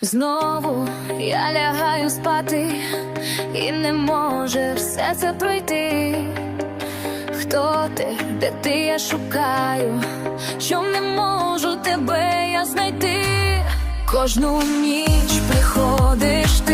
Знову я лягаю спати, і не може все це пройти. Хто ти, де ти я шукаю, що не можу тебе я знайти. Кожну ніч приходиш ти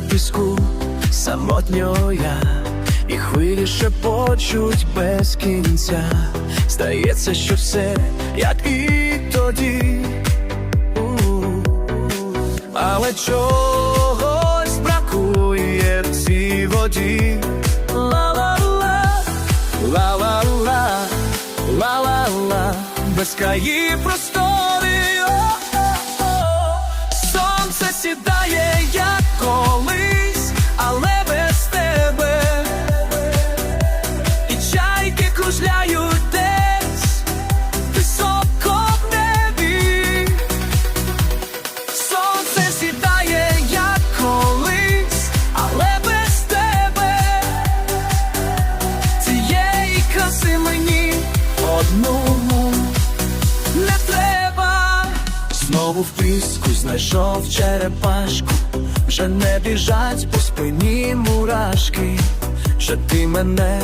на піску, самотньо я, і хвилі шепочуть без кінця. Здається, що все як і тоді. Але чогось бракує в цій воді. Ла-ла-ла, ла-ла-ла, ла-ла-ла, безкраї простори. Знайшов черепашку, вже не біжать по спині мурашки, вже ти мене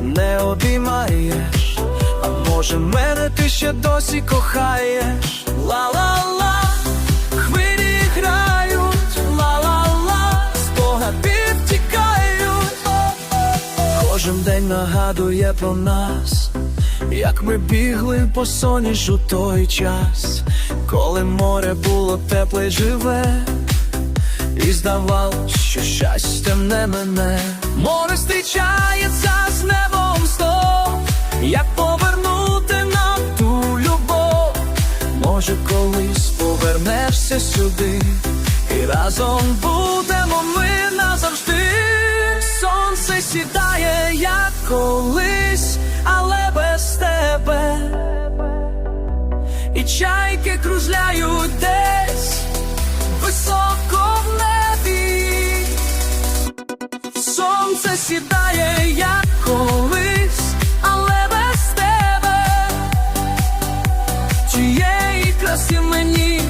не обіймаєш, а може мене ти ще досі кохаєш. Ла-ла-ла, хвилі грають, ла-ла-ла, спогади втікають. Кожен день нагадує про нас, як ми бігли по соняжу той час, коли море було тепле й живе, і здавалось, що щастя не мене. Море зустрічається з небом знов, як повернути нам ту любов. Може, колись повернешся сюди, і разом будемо ми назавжди. Сонце сідає, як колись, але тебе. І чайки кружляють десь високо в небі. Сонце сідає, як колись, але без тебе. Чиєї краси мені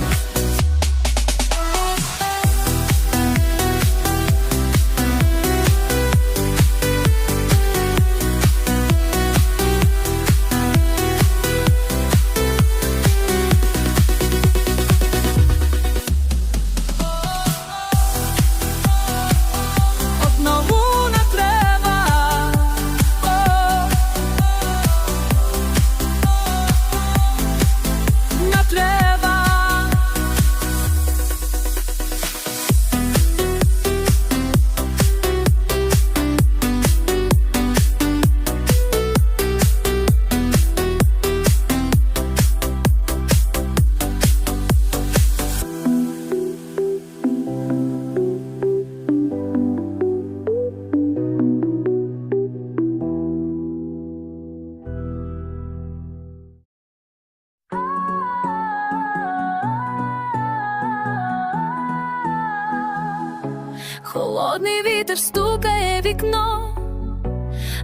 Холодний вітер стукає вікно,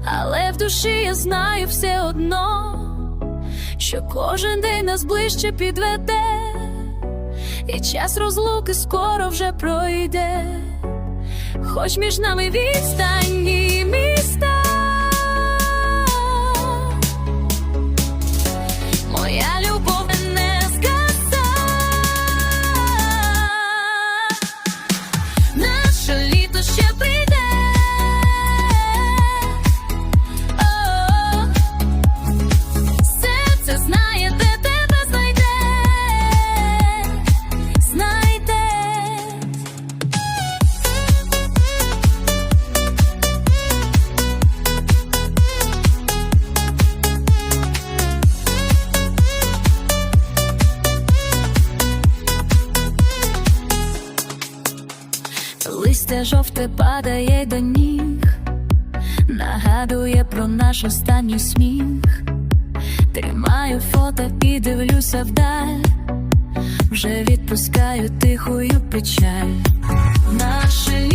але в душі я знаю все одно, що кожен день нас ближче підведе, і час розлуки скоро вже пройде, хоч між нами відстані Листя жовте падає до ніг, нагадує про наш останній сміх. Тримаю фото і дивлюся вдаль, вже відпускаю тихою печаль. Наше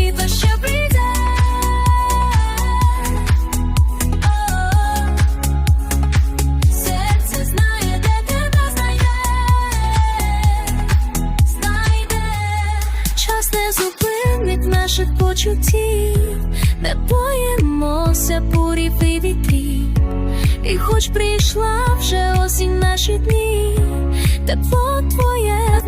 почуттів, не боїмося бурів і вітрів. І хоч прийшла вже осінь наші дні, тепло твоє